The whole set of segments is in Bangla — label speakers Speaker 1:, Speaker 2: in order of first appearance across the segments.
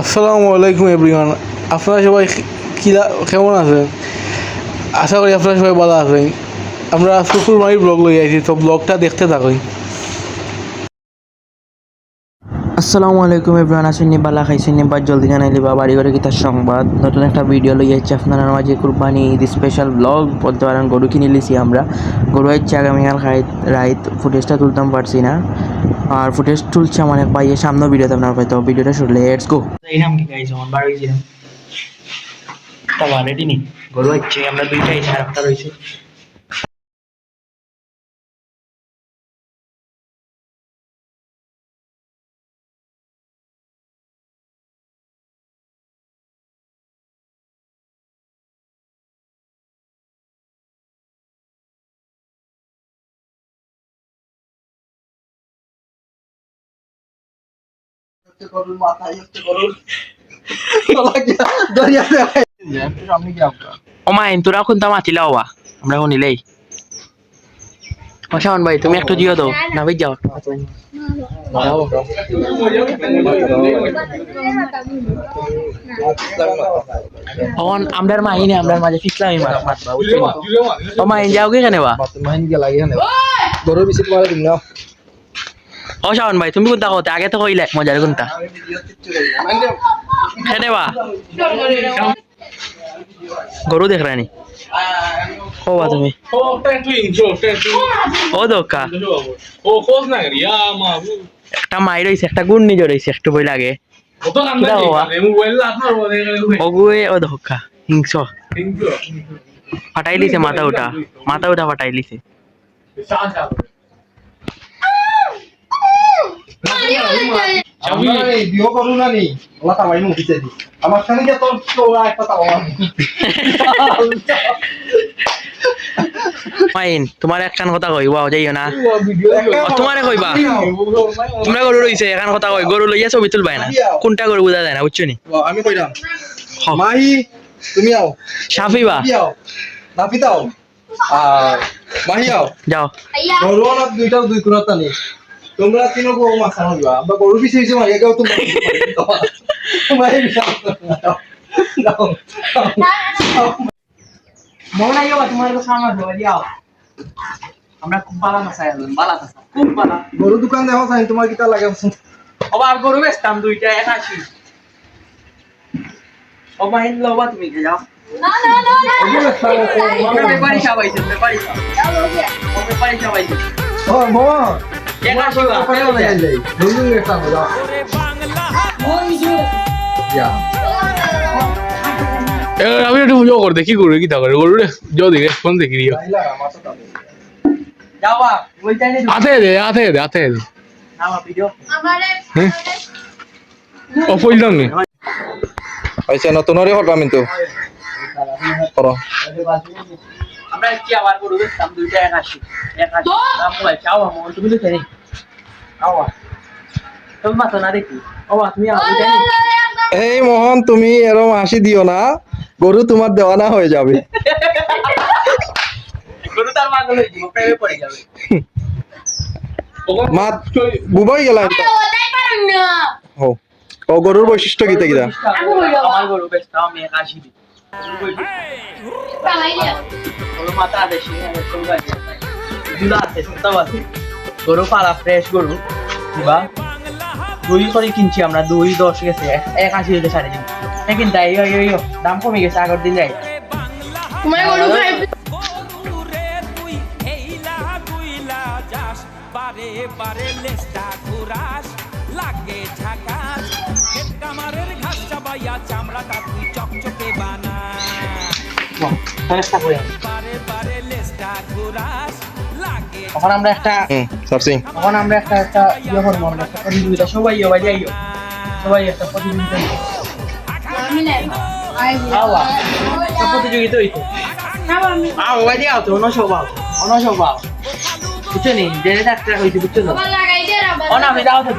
Speaker 1: আসসালামু আলাইকুম এভরিওয়ান। আপনারা সবাই কিলা কেমন আছেন? আশা করি আপনারা সবাই ভালো আছেন। আমরা শুকুর মাই ব্লগ লই আইছি, তো ব্লগটা দেখতে থাকুন।
Speaker 2: আসসালামু আলাইকুম এভরিওয়ান আসেন নিবালা খাইছেন নিবার জলদি জানাই লিবা বাড়ি ঘরে গীতার সংবাদ। নতুন একটা ভিডিও লই যাচ্ছি আপনারা মাঝে কুরবানি ঈদ স্পেশাল ব্লগ বলতে পারেন গরু কিনে লিছি আমরা। গরু হচ্ছে আগামীকাল রাইত ফুটেজটা তুলতাম, পারছি না। আর ফুটেজ তুলছে আমার এক পাইয়ে সামনে ভিডিওতে আপনার পাইতো ভিডিওটা শুনলে লেটস গো এই নাম কি গাইছ আমার বাড়ি গেছিলাম তা রেডি নি গরু হচ্ছে আমরা দুইটাই চার একটা রয়েছে ওমা এন তোরা কোনটা মাতিলা হওয়া আমরা শুনিলেই অশান ভাই তুমি একটু দিও তো। না ভাই যাও। অন আমরার মাই নে আমরার মাঝে ফিসলামি মার ও মাইন যাও কে কেন বা?
Speaker 3: গরুর বেশি তোমার দিন না।
Speaker 2: শাওন ভাই, তুমি কোনটা কতে আগে তো কইলে মজার কোনটা? কেনে বা? গরু দেখ রানি। ও বা তুমি?
Speaker 1: ও
Speaker 2: দোকা। একটা মাই রইছে একটা গুণ নিজে রইছে একটু বই লাগে। ওগুয়ে ও ধোকা হিংস ফাটাই লিছে মাথা উঠা মাথা উঠা ফাটাই লিছে
Speaker 3: আমরা যে তোর একটা
Speaker 2: মাইন তোমার একখান কথা কই ওয়াও যাইও না। তোমারে কইবা? তোমরা গরু রইছে এখান কথা কই গরু লইয়া ছবি তুলবাই না। কোনটা গরু বুঝা যায় না বুঝছ নি?
Speaker 3: আমি কইরাম
Speaker 2: হও।
Speaker 3: মাহি তুমি আও।
Speaker 2: সাফিবা।
Speaker 3: কি আও। নাফি দাও আর মাহি আও।
Speaker 2: যাও।
Speaker 3: গরু না দুইটা দুই কুনাতা নি তোমরা গো মাছ আনবা আমরা গরু পিছে পিছে মারি গাও তোমরা
Speaker 2: মনে আমার হবে যাও আমরা খুব বালা আছেন বালা খুব বালা
Speaker 3: গরু দোকান দেখো চাই তোমার কিটা লাগে
Speaker 2: আবার গরু বেচতাম দুইটা একাশি ও মাহিন লবা তুমি কে যাও। আমরা ব্যাপারি সবাইছে ব্যাপারি ও ব্যাপারি সবাইছে
Speaker 3: ও মামা
Speaker 2: একাশি বা
Speaker 3: কয়টা লাগে যাই দুই একটা হলো ইয়া
Speaker 1: আমি একটু বুঝো করে দেখি গরু কি তা করে গরু রে জো দেখে ফোন দেখি দিও
Speaker 3: লাইলা মাথা দাও
Speaker 2: যাওয়া ওইটাই নে
Speaker 1: আতে দে আতে দে আতে দে
Speaker 2: নামা ভিডিও
Speaker 1: ও ফইলাম নি
Speaker 3: আচ্ছা নতুনরে হঠাম কিন্তু করো
Speaker 2: আমরা কি আবার গরু বেচতাম দুইটা একাশি একাশি দাম কয় চাও আমন তুমি তো
Speaker 3: এই মোহন তুমি এরম হাসি দিও না। গরু তোমার দেওয়ানা হয়ে যাবে।
Speaker 2: গরু তার মাগল হয়ে যাবে প্রেমে পড়ে যাবে।
Speaker 3: মা বুবাই গেলা ও গরুর বৈশিষ্ট্য
Speaker 2: আমার গরু আমি দিই। গাছে দুলা আছে। গরু পালা ফ্রেশ গরু কিবা দুই করে কিনছি আমরা দুই দশ গেছে এক- আশি হইতে সাড়ে তিন হ্যাঁ কিন্তু এই এই এই দাম কমে গেছে আগের দিন যাই।
Speaker 4: বারে বারে লেস্টা ঘুরাস লাগে ঝাকাস। ক্ষেত কামারের ঘাস চাবাইয়া চামড়াটা তুই চকচকে বানা বারে বারে লেস্টা ঘুরাস লাগে
Speaker 2: তখন আমরা একটা
Speaker 3: সার্চিং
Speaker 2: তখন আমরা একটা একটা ইয়ে করব আমরা একটা প্রতিযোগিতা। সবাই ইয়ে আইও সবাই একটা প্রতিযোগিতা আওয়া প্রতিযোগিতা হইতো। আও বাড়ি আও তো অনসব আও বুঝছ নি? যে একটা হইছে বুঝছ তো? অনা আমি যাও তো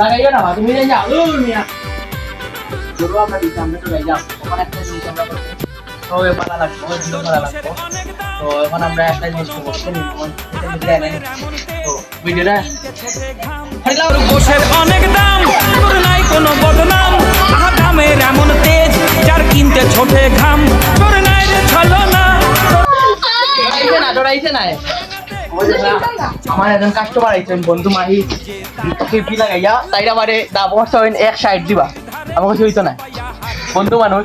Speaker 2: লাগাইও না তুমি যাই যাও। মিয়া। আমরা দিতাম আমরা তো যাই যাও। একটা জিনিস আমরা করব সবাই ওই জন্য ভালো লাগতো তো এখন আমরা একটা জিনিস করছি তো
Speaker 4: অনেক দাম নাই কোনো বদনাম।
Speaker 2: দামের এমন তেজ যার কিনতে ঘাম। আমার একজন কাস্টমার আইছেন বন্ধু মাহি। লাগাইয়া? তাইরা মারে দা বর্ষা এক সাইড দিবা। আমাকে হইতো না। বন্ধু মানুষ।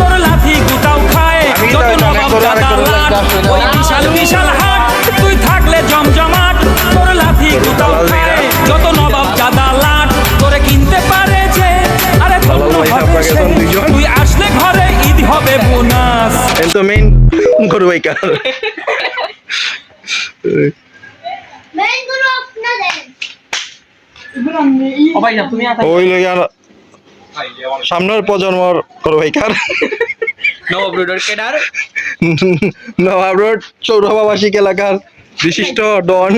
Speaker 4: তোর লাথি গুটাও খায়। যত নবাব দাদা লাট ওই বিশাল বিশাল হাট তুই থাকলে জমজমাট তোর লাথি গুটাও খায়। যত নবাব দাদা লাট তোরে কিনতে পারে যে আরে ধন্য হবে সে। তুই আসলে ঘরে ঈদ হবে বোনাস।
Speaker 3: তো মেইন গরু বাইকার
Speaker 2: ও ভাই না তুমি
Speaker 3: ওই লগে আর সামনের প্রজন্মর গরু বাইকার
Speaker 2: নবাব রোডের কেডার
Speaker 3: নবাব চৌরভাবাসিক এলাকার বিশিষ্ট ডন।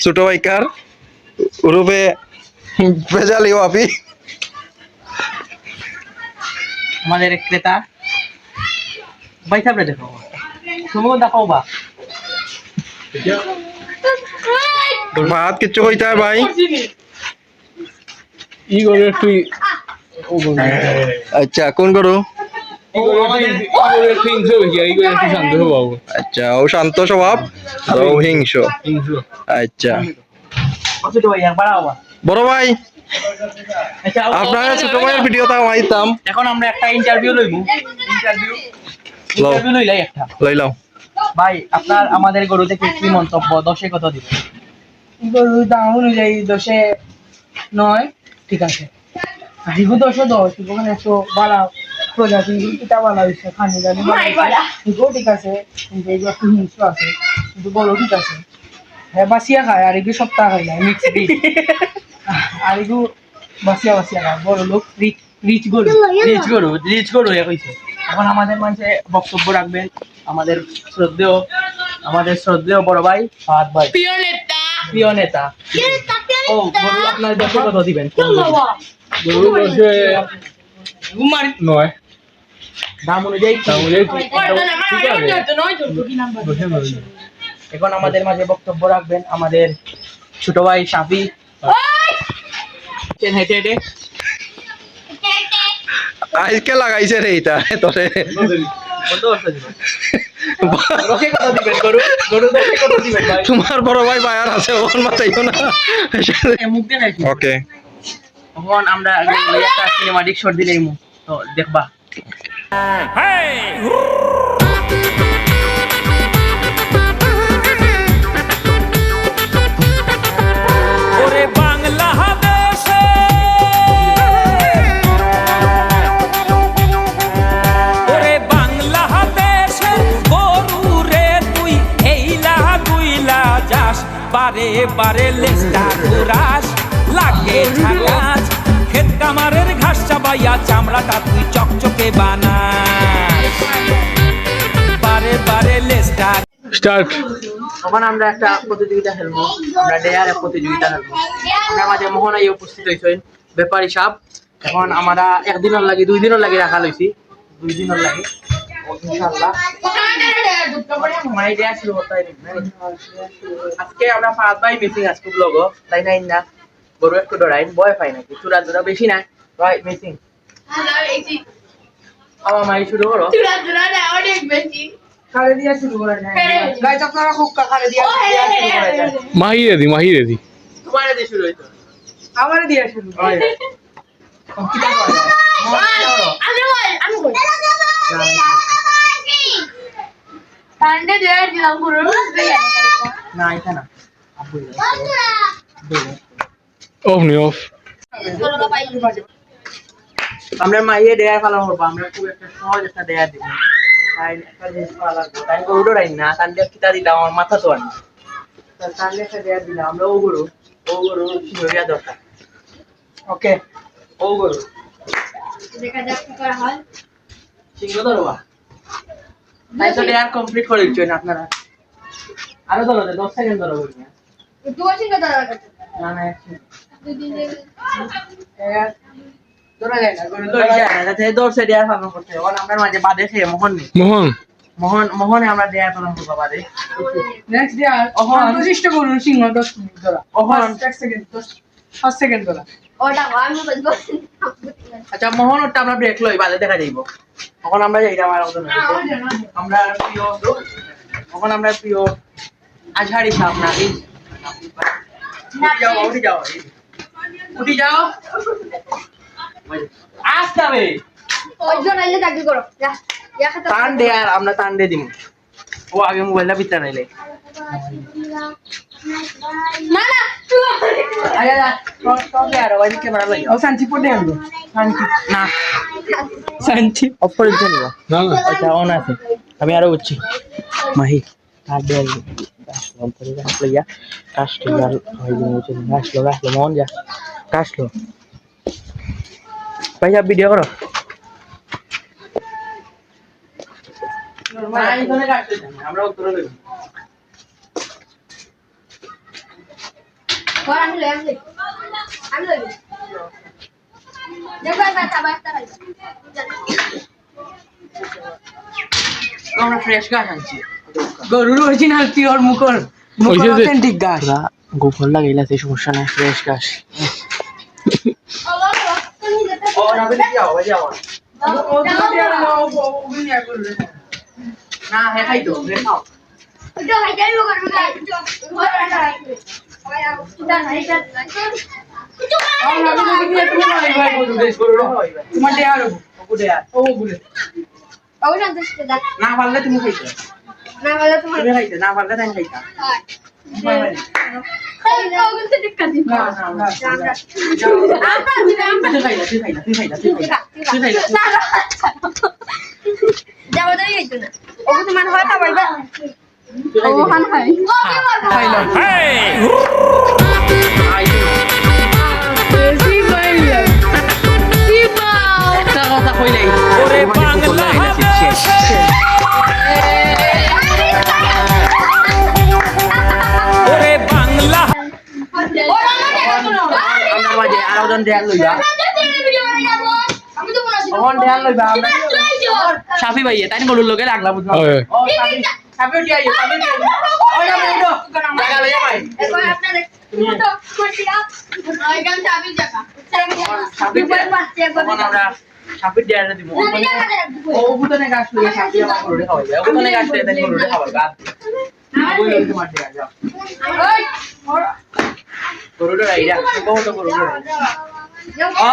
Speaker 3: ছোট বাইকার রূপে ভেজালি ওয়াপি।
Speaker 2: আমাদের ক্রেতা। ভাই সামনে দেখো। তুমি দেখাও বা।
Speaker 3: ভাত কিচ্ছু হইতে ভাই।
Speaker 1: ই করে একটু
Speaker 3: আচ্ছা কোন গরু? আচ্ছা ও শান্ত স্বভাব ও হিংস আচ্ছা। বড় ভাই
Speaker 2: আচ্ছা
Speaker 3: আপনারা ছোট ভাইয়ের আইতাম
Speaker 2: এখন আমরা একটা ইন্টারভিউ লইবো। ইন্টারভিউ লইলাই একটা।
Speaker 3: লইলাম।
Speaker 2: ভাই আপনার আমাদের গরু থেকে কি মন্তব্য? দশে কত দিবেন গরু দাম অনুযায়ী দশে নয়। ঠিক আছে। আহিগু দশে দশ ওখানে একশো বাড়া প্রজাতি বাড়া হয়েছে খানি এগুলো ঠিক আছে কিন্তু এগুলো একটু হিংস্র আছে কিন্তু বড় ঠিক আছে। হ্যাঁ বাসিয়া খায় আর এগুলো সপ্তাহ খাই না মিক্স আর এগুলো বাসিয়া বাসিয়া খায় বড় লোক রিচ রিচ গরু। রিচ গরু রিচ গরু এ হয়েছে এখন আমাদের মাঝে বক্তব্য রাখবেন আমাদের শ্রদ্ধেয় আমাদের শ্রদ্ধেয় বড় ভাই ফাহাদ ভাই। প্রিয় নেতা। ও গরু আপনার দশে কত দিবেন।
Speaker 1: গরু বসে নয়।
Speaker 2: দাম অনুযায়ী এখন আমাদের মাঝে বক্তব্য রাখবেন আমাদের ছোট ভাই সাফি। হেঁটে হেঁটে?
Speaker 3: আজকে লাগাইছে রে এটা তোরে।
Speaker 2: বন্ধ করতে
Speaker 3: তোমার বড় ভাই বায়ার আছে ওর মাথাইও না। ওকে
Speaker 2: তখন আমরা সিনেমা একটা সিনেমাটিক শট দিলে তো দেখবা।
Speaker 4: Hey! বারে বারে লেস্টা ঘুরাস লাগে ঝাকাস। ক্ষেত কামারের ঘাস চাবাইয়া চামড়াটা তুই চকচকে বানাস। বারে বারে লেস্টা
Speaker 1: স্টার্ট।
Speaker 2: তখন আমরা একটা প্রতিযোগিতা খেলব আমরা ডেয়ার প্রতিযোগিতা খেলব। আমরা মাঝে মোহনাই উপস্থিত হয়েছেন ব্যাপারী সাপ এখন আমরা একদিনের লাগে দুই দিনের লাগে রাখা লইছি। দুই দিনের লাগে। মানে হয় আজকে আমরা ফাহাদ ভাই মিসিং আজকে ব্লগ তাই নাই না গরু একটু ডরাইন ভয় পাই নাকি চূড়া চূড়া বেশি নাই ভাই মিসিং আমার মাই শুরু করো শুরু করে না আপনারা দিয়া দিয়া শুরু করে যায়
Speaker 1: মাহি রেদি মাহি রেদি
Speaker 2: দিয়ে শুরু হইতো আমার দিয়ে শুরু হয় কিটা করো না এটা না আব্বু
Speaker 1: অফ
Speaker 2: আমরা মাইয়ে দেয়া ফেলা করব আমরা খুব একটা সহজ একটা দেয়া দিব তাই একটা জিনিস করা লাগবে তাই গরুটা রাই না তার কিতা দিলাম আমার মাথা তো আনি তার একটা দেয়া দিলাম আমরা ও গরু ও গরু শিহরিয়া দরকার ওকে ও গরু সিংহ ধরবা তাই তো দেয়া কমপ্লিট করে দিচ্ছেন আপনারা। আরও ধরো দশ সেকেন্ড ধরো।
Speaker 5: দুই দিন। ধরে
Speaker 2: না, না, মোহন
Speaker 1: মোহন?
Speaker 2: মোহন মোহনে আমরা দেয়ার পালন করব বাদে।
Speaker 6: নেক্সট আর
Speaker 2: অহন।
Speaker 6: টা করুন সিংহ দশ মিনিট ধরা।
Speaker 2: অহন।
Speaker 6: এক সেকেন্ড দশ পাঁচ সেকেন্ড ধরা।
Speaker 5: ওটা আমি বলব
Speaker 2: আচ্ছা মোহন ওটা আমরা ব্রেক লই বাদে দেখা যাইব। তখন আমরা যাই আমার আমরা প্রিয় তখন আমরা প্রিয় না উঠি যাও উঠি যাও। উঠি যাও। আসতে হবে।
Speaker 5: ওই জন আইলে চাকরি করো।
Speaker 2: দে আর আমরা টান দে দিমু। ও আগে মোবাইলটা ভিতরে নাইলে
Speaker 5: না না
Speaker 2: আরে যা তবে আর ওই ক্যামেরা লই
Speaker 6: ও শান্তি পড়ে আনব
Speaker 2: শান্তি। না।
Speaker 6: শান্তি।
Speaker 2: অফ করে দিতে
Speaker 1: না না।
Speaker 2: আচ্ছা অন আছে। আমি আরও বুঝছি মাহি আর দেয়াল অন্তরে আসলে ইয়া কাশলো আর হয়ে যাবে আসলো আসলো মন যা। কাশলো ভাইয়া ভিডিও করো। আমরা উত্তর দেব
Speaker 5: আমি লই আমি আমি লই দেখো চাবা একটা রাইছে
Speaker 2: আমরা ফ্রেশ গাছ আনছি
Speaker 6: গরুর অরিজিনাল পিওর মুকর মুকর
Speaker 1: ওই যে-
Speaker 6: অথেন্টিক গাছ
Speaker 2: তোরা গোফল লাগাইলা সেই সমস্যা নাই ফ্রেশ গাছ ও না বেশি যাও ভাই যাও না হ্যাঁ খাই তো রে খাও
Speaker 5: এটা ভাই যাই লোক আর গাই ঘর একটা রাইছে ভাই আর সুদা নাই এটা কিছু
Speaker 6: তোমার ডে আর ও বলে
Speaker 5: ওই না
Speaker 2: না পারলে তুমি খাইতে
Speaker 5: না তোমার
Speaker 2: তুমি খাইতে না পারলে তাই খাইতা।
Speaker 6: না না না
Speaker 5: যাব তাই হইতো না ও তোমার হয় তা ও হান হয়।
Speaker 6: খাইলাম
Speaker 2: একটা কথা
Speaker 4: ওরে বাংলাদেশ ওরে বাংলা
Speaker 2: আমরা মাঝে আরও জন দেয়াল লইবা।
Speaker 5: আমি তো মনে
Speaker 2: আমরা সাফি ভাইয়ে তাই বলুন লোকে ভাই আমরা সাফি দেয়াল দিব ও বুতনে গাছ লইয়া আমার বুতনে গাছ লইয়া তাই গাছ ওই আ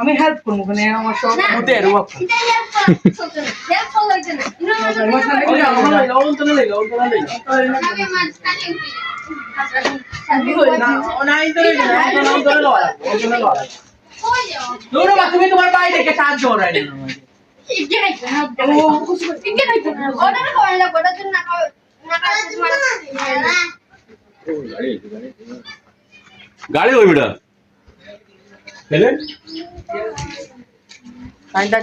Speaker 6: আমি হেল্প করব মানে আমার সব
Speaker 2: মুতে রুয়া ও যা মনে লইলো অন্তরে লইলো অন্তরে লইলো না ও না ইন্টারনেট না অন্তরে অন্তরে লওয়া অন্তরে লওয়া দূরে বা তুমি তোমার সাহায্য
Speaker 7: গাড়ি ওই বেটা পেলেন
Speaker 2: আমি তার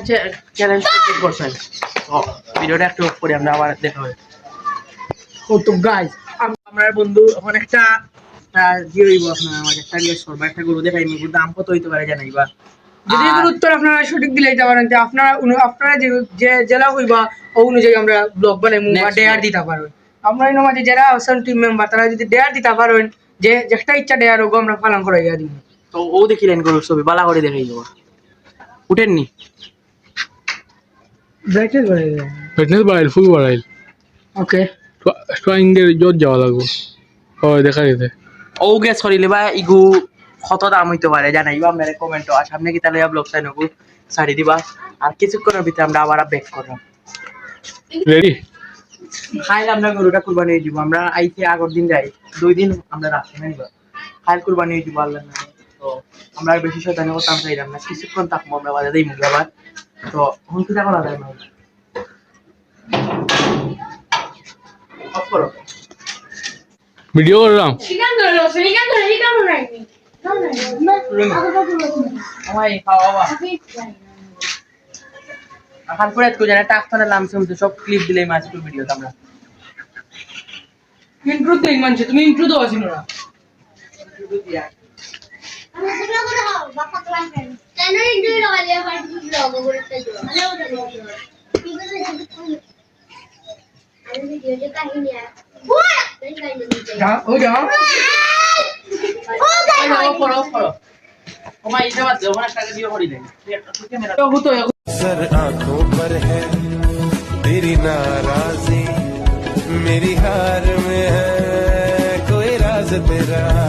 Speaker 2: চ্যালেঞ্জ করছেন ও ভিডিওটা একটু অফ করে আমরা আবার দেখা হবে।
Speaker 6: তো গাইস
Speaker 2: আমার বন্ধু এখন একটা আহ, কি হইব আপনার আমার একটা গেস করবা একটা গরু দেখাই নিব দাম কত হইতে পারে জানাইবা
Speaker 6: যদি এগুলোর উত্তর আপনারা সঠিক দিলে দিতে পারেন যে আপনারা আপনারা যে যে জেলা হইবা ও অনুযায়ী আমরা ব্লগ বানাই বা ডেয়ার দিতে পারবেন। আমরা এই মাঝে যারা আছেন টিম মেম্বার তারা যদি ডেয়ার দিতে পারেন যে যেটা ইচ্ছা ডেয়ার হোক আমরা পালন করে দিব।
Speaker 2: তো ও দেখিলেন গরুর ছবি বালা করে দেখাই দেবো। উঠেননি?
Speaker 1: ফিটনেস বাড়াইল ফুল বাড়াইল।
Speaker 6: ওকে
Speaker 1: স্ট্রয়িংদের জোর যাওয়া লাগবো। ওই দেখা যেতে
Speaker 2: ও করিলে বা ইগু কত দাম হইতে পারে? জানাইবা আমরা কমেন্ট আর সামনে কি তাহলে ব্লগ চাই নগু ছাড়ি দিবা। আর কিছুক্ষণের ভিতরে আমরা আবার ব্যাক করলাম
Speaker 1: রেডি
Speaker 2: খাইলাম না গরুটা কুরবানি দিব। আমরা আইতে আগের দিন যাই। দুই দিন আমরা রাখছি না নিবা। খাইল কুরবানি দিব আল্লাহ না তো আমরা আর বেশি শয়তানি করতাম চাইলাম না কিছুক্ষণ থাকব আমরা বাজে দিই মুখ তো এখন কিটা করা যায় না
Speaker 1: ভিডিও করলাম।
Speaker 2: এখন করে একটু জানা টাক তো নাম শুনতে সব ক্লিপ দিলে মাছ একটু ভিডিওতে আমরা।
Speaker 6: ইন্ট্রো দেই মানছে তুমি ইন্ট্রো দাও আসিনো না
Speaker 5: কেন ইন্টারভিউ
Speaker 8: सर आंखों पर है तेरी नाराजी मेरी हार में है कोई राज तेरा शायद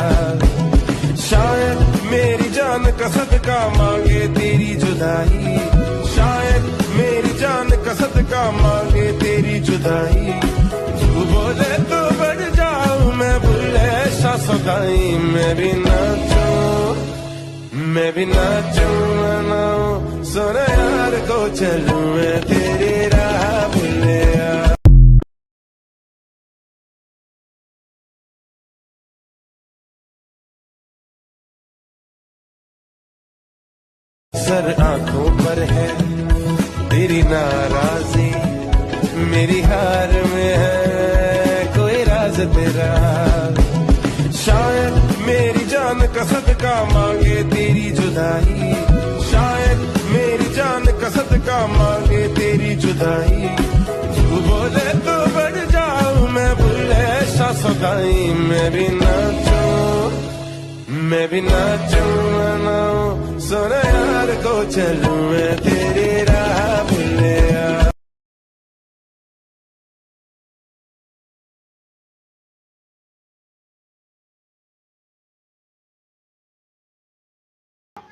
Speaker 8: मेरी जान का सदका मांगे तेरी जुदाई। शायद मेरी जान का सदका मांगे तेरी जुदाई। तू बोले तो बढ़ जाऊँ, मैं बुले सा सदाई। मैं भी नाचूं मैं भी नाचूं मनाऊं सोना यार को चलूँ मैं तेरे राह पर है। तेरी नाराजी मेरी हार में है। कोई राज तेरा। शायद मेरी जान का सदका मांगे तेरी जुदाई। शायद मेरी जान का सदका मांगे तेरी जुदाई। तू बोले तो बढ़ जाऊँ, मैं भूले सा सदाई मैं भी नाचूं मैं भी नाचूं मनाऊं सोना यार को चलूं मैं तेरी राह भूले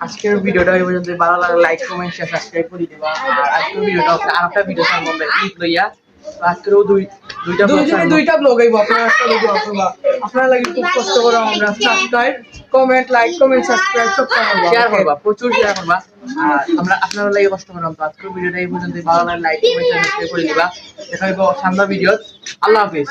Speaker 2: আজকের ভিডিওটা এই পর্যন্ত ভালো লাগলে লাইক কমেন্ট শেয়ার সাবস্ক্রাইব করে দিবা আর আজকের ভিডিওটা হচ্ছে আর একটা ভিডিও সামনে আমরা ক্লিপ লইয়া তো আজকেরও দুই দুইটা
Speaker 6: দুইজনে দুইটা ব্লগ আইব আপনারা একটা ভিডিও আপনারা আপনারা লাগি খুব কষ্ট করে আমরা subscribe comment like comment subscribe সব করব
Speaker 2: শেয়ার করবা প্রচুর শেয়ার করবা। আর আমরা আপনারা লাগে কষ্ট করলাম তো আজকের ভিডিওটা এই পর্যন্ত ভালো লাগে লাইক কমেন্ট সাবস্ক্রাইব করে দিবা। দেখা হইব ঠান্ডা ভিডিও আল্লাহ হাফিজ।